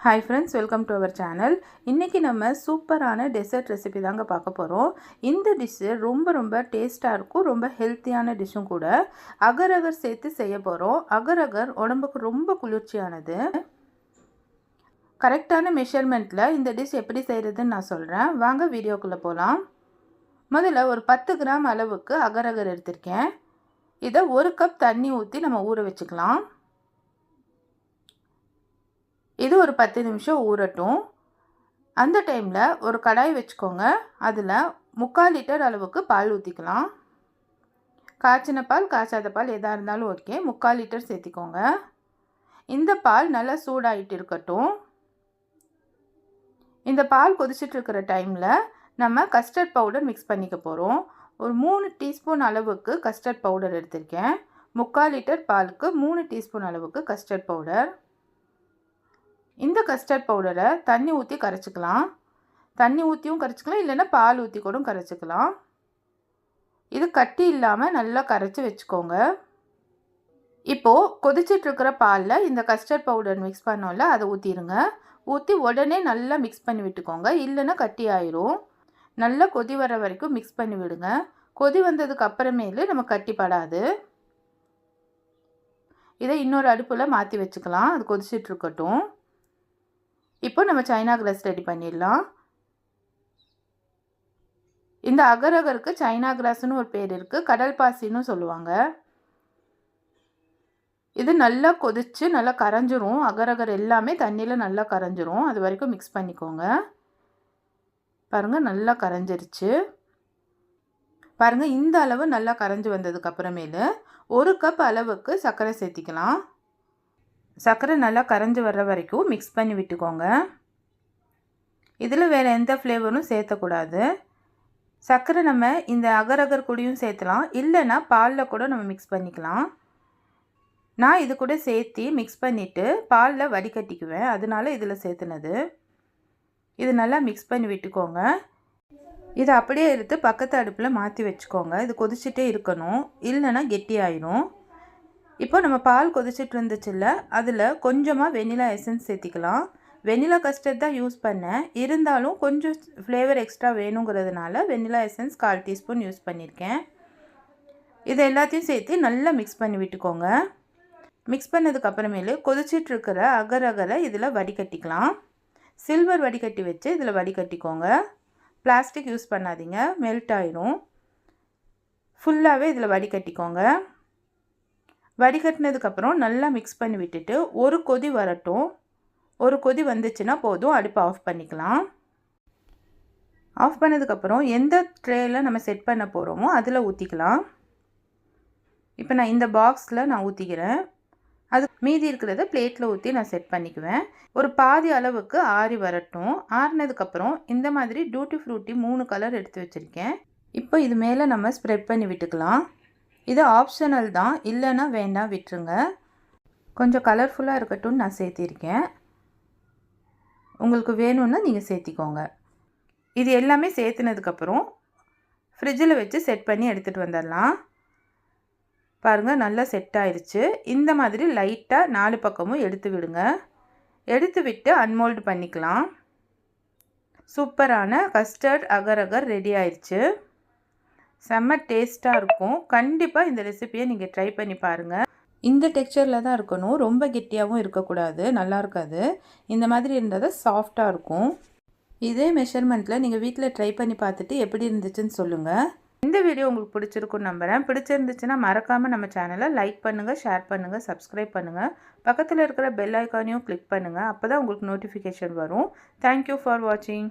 Hi friends welcome to our channel இன்றைக்கி நம்ம சூப்பரான டெசர்ட் ரெசிபி தாங்க பார்க்க போகிறோம் இந்த டிஷ்ஷு ரொம்ப ரொம்ப டேஸ்ட்டாக இருக்கும் ரொம்ப ஹெல்த்தியான டிஷ்ஷும் கூட அகரகர் சேர்த்து செய்ய போகிறோம் அகரகர் உடம்புக்கு ரொம்ப குளிர்ச்சியானது. கரெக்டான மெஷர்மெண்ட்டில் இந்த டிஷ் எப்படி செய்கிறதுன்னு நான் சொல்கிறேன் வாங்க வீடியோக்குள்ளே போகலாம் முதல்ல ஒரு பத்து கிராம் அளவுக்கு அகரகர் எடுத்திருக்கேன். இதை ஒரு கப் தண்ணி ஊற்றி நம்ம ஊற வச்சுக்கலாம். இது ஒரு பத்து நிமிஷம் ஊறட்டும். அந்த டைமில் ஒரு கடாய் வச்சுக்கோங்க. அதில் முக்கால் லிட்டர் அளவுக்கு பால் ஊற்றிக்கலாம் காய்ச்சின பால் காய்ச்சாத பால் எதாக இருந்தாலும் ஓகே முக்கால் லிட்டர் சேர்த்திக்கோங்க. இந்த பால் நல்லா சூடாகிட்டு இருக்கட்டும். இந்த பால் கொதிச்சிட்ருக்கிற டைமில் நம்ம கஸ்டர்ட் பவுடர் மிக்ஸ் பண்ணிக்க போகிறோம் ஒரு மூணு டீஸ்பூன் அளவுக்கு கஸ்டர்ட் பவுடர் எடுத்திருக்கேன். முக்கால் லிட்டர் பாலுக்கு மூணு டீஸ்பூன் அளவுக்கு கஸ்டர்ட் பவுடர் இந்த கஸ்டர்ட் பவுடரை தண்ணி ஊற்றி கரைச்சிக்கலாம். தண்ணி ஊற்றியும் கரைச்சிக்கலாம் இல்லைன்னா பால் ஊற்றி கூட கரைச்சிக்கலாம். இது கட்டி இல்லாமல் நல்லா கரைச்சி வச்சுக்கோங்க. இப்போது கொதிச்சிட்ருக்கிற பாலில் இந்த கஸ்டர்ட் பவுடர் மிக்ஸ் பண்ணோம்ல அதை ஊற்றிடுங்க ஊற்றி உடனே நல்லா மிக்ஸ் பண்ணி விட்டுக்கோங்க. இல்லைன்னா கட்டி ஆயிரும். நல்லா கொதி வர வரைக்கும் மிக்ஸ் பண்ணி விடுங்க. கொதி வந்ததுக்கு அப்புறமேலு நம்ம கட்டிப்படாது இதை இன்னொரு அடுப்பில் மாற்றி வச்சுக்கலாம். அது கொதிச்சிட்ருக்கட்டும். இப்போ நம்ம சைனா கிராஸ் ரெடி பண்ணிடலாம். இந்த அகரகருக்கு சைனா கிராஸ்னு ஒரு பேர் இருக்குது கடல் பாசின்னு சொல்லுவாங்க. இது நல்லா கொதித்து நல்லா கரைஞ்சிரும். அகரகர் எல்லாமே தண்ணியில் நல்லா கரைஞ்சிரும். அது வரைக்கும் மிக்ஸ் பண்ணிக்கோங்க. பாருங்கள் நல்லா கரைஞ்சிருச்சு. பாருங்கள் இந்த அளவு நல்லா கரைஞ்சி வந்ததுக்கு அப்புறமேலு ஒரு கப் அளவுக்கு சர்க்கரை சேர்த்திக்கலாம். சர்க்கரை நல்லா கரைஞ்சி வர்ற வரைக்கும் மிக்ஸ் பண்ணி விட்டுக்கோங்க. இதில் வேறு எந்த ஃப்ளேவரும் சேர்த்தக்கூடாது. சர்க்கரை நம்ம இந்த அகர் அகர் கூடயும் சேர்த்தலாம். இல்லைன்னா பாலில் கூட நம்ம மிக்ஸ் பண்ணிக்கலாம். நான் இது கூட சேர்த்து மிக்ஸ் பண்ணிவிட்டு பாலில் வடிகட்டிக்குவேன். அதனால இதில் சேர்த்துனது. இது நல்லா மிக்ஸ் பண்ணி விட்டுக்கோங்க. இதை அப்படியே எடுத்து பக்கத்து அடுப்பில் மாற்றி வச்சுக்கோங்க. இது கொதிச்சுட்டே இருக்கணும். இல்லைன்னா கெட்டி ஆயிரும் இப்போ நம்ம பால் கொதிச்சிட்டு இருந்துச்சுல்ல அதில் கொஞ்சமாக வெனிலா எசன்ஸ் சேர்த்திக்கலாம் வெனிலா கஸ்டர்ட் தான் யூஸ் பண்ணேன். இருந்தாலும் கொஞ்சம் ஃப்ளேவர் எக்ஸ்ட்ரா வேணுங்கிறதுனால வெனிலா எசன்ஸ் கால் டீஸ்பூன் யூஸ் பண்ணியிருக்கேன். இதை எல்லாத்தையும் சேர்த்து நல்லா மிக்ஸ் பண்ணி விட்டுக்கோங்க. மிக்ஸ் பண்ணதுக்கப்புறமேலு கொதிச்சிட்ருக்கிற அகர் அகரை இதில் வடிகட்டிக்கலாம். சில்வர் வடிகட்டி வச்சு இதில் வடிகட்டிக்கோங்க. பிளாஸ்டிக் யூஸ் பண்ணாதீங்க மெல்ட் ஆயிரும். ஃபுல்லாகவே இதில் வடிகட்டிக்கோங்க. வடிகட்டினதுக்கப்புறம் நல்லா மிக்ஸ் பண்ணி விட்டுட்டு ஒரு கொதி வரட்டும். ஒரு கொதி வந்துச்சுன்னா போதும். அடுப்பை ஆஃப் பண்ணிக்கலாம். ஆஃப் பண்ணதுக்கப்புறம் எந்த ட்ரேயில் நம்ம செட் பண்ண போகிறோமோ அதில் ஊற்றிக்கலாம் இப்போ நான் இந்த பாக்ஸில் நான் ஊற்றிக்கிறேன் அது மீதி இருக்கிறத பிளேட்டில் ஊற்றி நான் செட் பண்ணிக்குவேன். ஒரு பாதி அளவுக்கு ஆறி வரட்டும். ஆறினதுக்கப்புறம் இந்த மாதிரி டியூட்டி ஃப்ரூட்டி மூணு கலர் எடுத்து வச்சுருக்கேன். இப்போ இது மேலே நம்ம ஸ்ப்ரெட் பண்ணி விட்டுக்கலாம். இது ஆப்ஷனல் தான். இல்லைன்னா வேண்டாம் விட்டுருங்க. கொஞ்சம் கலர்ஃபுல்லாக இருக்கட்டும்னு நான் சேர்த்திருக்கேன். உங்களுக்கு வேணும்னா நீங்கள் சேர்த்திக்கோங்க. இது எல்லாமே சேர்த்துனதுக்கப்புறம் ஃப்ரிட்ஜில் வச்சு செட் பண்ணி எடுத்துகிட்டு வந்துடலாம். பாருங்கள் நல்லா செட் ஆயிடுச்சு இந்த மாதிரி லைட்டாக நாலு பக்கமும் எடுத்து விடுங்க. எடுத்து விட்டு அன்மோல்டு பண்ணிக்கலாம். சூப்பரான கஸ்டர்ட் அகர் அகர் ரெடி ஆயிடுச்சு செம்ம டேஸ்ட்டாக இருக்கும். கண்டிப்பாக இந்த ரெசிப்பியை நீங்கள் ட்ரை பண்ணி பாருங்கள் இந்த டெக்ஸ்சரில் தான் இருக்கணும். ரொம்ப கெட்டியாகவும் இருக்கக்கூடாது. நல்லா இருக்காது. இந்த மாதிரி இருந்தால் தான் சாஃப்டாக இருக்கும். இதே மெஷர்மெண்ட்டில் நீங்கள் வீட்டில் ட்ரை பண்ணி பார்த்துட்டு எப்படி இருந்துச்சுன்னு சொல்லுங்கள் இந்த வீடியோ உங்களுக்கு பிடிச்சிருக்குன்னு நம்புகிறேன் பிடிச்சிருந்துச்சுன்னா மறக்காமல் நம்ம சேனலை லைக் பண்ணுங்கள் ஷேர் பண்ணுங்கள் சப்ஸ்கிரைப் பண்ணுங்கள் பக்கத்தில் இருக்கிற பெல் ஐக்கானையும் கிளிக் பண்ணுங்கள் அப்போ தான் உங்களுக்கு நோட்டிஃபிகேஷன் வரும். தேங்க்யூ ஃபார் வாட்சிங்